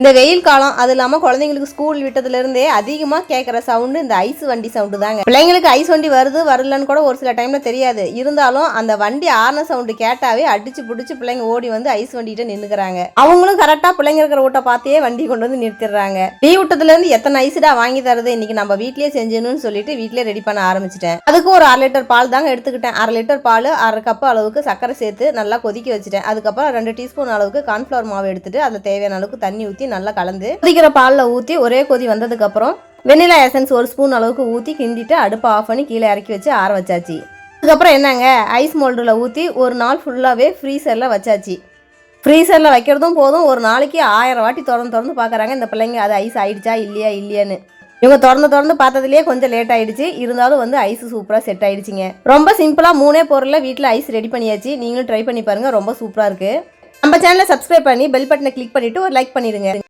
இந்த வெயில் காலம் அது இல்லாமல் குழந்தைங்களுக்கு ஸ்கூல் விட்டதுலேருந்தே அதிகமாக கேட்குற சவுண்டு இந்த ஐஸ் வண்டி சவுண்டு தாங்க. பிள்ளைங்களுக்கு ஐஸ் வண்டி வருது வரலன்னு கூட ஒரு சில டைமில் தெரியாது. இருந்தாலும் அந்த வண்டி ஆன சவுண்டு கேட்டாவே அடிச்சு பிடிச்சி பிள்ளைங்க ஓடி வந்து ஐஸ் வண்டிகிட்ட நின்றுக்கிறாங்க அவங்களும் கரெக்டாக பிள்ளைங்க இருக்கிற வீட்டை பார்த்தே வண்டி கொண்டு வந்து நிறுத்திடுறாங்க. லீவ் விட்டதுலேருந்து எத்தனை ஐஸ்டா வாங்கி தரது? இன்னைக்கு நம்ம வீட்லயே செஞ்சணும்னு சொல்லிட்டு வீட்லயே ரெடி பண்ண ஆரம்பிச்சிட்டேன். அதுக்கு ஒரு அரை லிட்டர் பால் தாங்க எடுத்துக்கிட்டேன். அரை லிட்டர் பால் அரை கப்பு அளவுக்கு சர்க்கரை சேர்த்து நல்லா கொதிக்க வச்சுட்டேன். அதுக்கப்புறம் ரெண்டு டீஸ்பூன் அளவுக்கு கார்ன்ஃப்ளவர் மாவு எடுத்துட்டு அதில் தேவையான அளவுக்கு தண்ணி ஊற்றி நல்லா கலந்து கொதிக்கிற பாலில் ஊற்றி ஒரே கொதி வந்ததுக்கப்புறம் வெண்ணிலா எசன்ஸ் ஒரு ஸ்பூன் அளவுக்கு ஊற்றி கிண்டிட்டு அடுப்பை ஆஃப் பண்ணி கீழே இறக்கி வச்சு ஆற வச்சாச்சு. அதுக்கப்புறம் என்னங்க? ஐஸ் மோல்டில் ஊற்றி ஒரு நாள் ஃபுல்லாகவே ஃப்ரீசரில் வச்சாச்சு. ஃப்ரீசரில் வைக்கிறதும் போதும் ஒரு நாளைக்கு ஆயிரம் வாட்டி திறந்து திறந்து பார்க்குறாங்க இந்த பிள்ளைங்க அது ஐஸ் ஆயிடுச்சா இல்லையா இல்லையான்னு. இவங்க திறந்து திறந்து பார்த்ததுலேயே கொஞ்சம் லேட் ஆயிடுச்சு. இருந்தாலும் வந்து ஐஸ் சூப்பராக செட் ஆயிடுச்சுங்க. ரொம்ப சிம்பிளாக மூணே பொருளில் வீட்டில் ஐஸ் ரெடி பண்ணியாச்சு. நீங்களும் ட்ரை பண்ணி பாருங்கள் ரொம்ப சூப்பராக இருக்குது நம்ம சேனலை சப்ஸ்கிரைப் பண்ணி பெல் பட்டனை கிளிக் பண்ணிவிட்டு ஒரு லைக் பண்ணிடுங்க.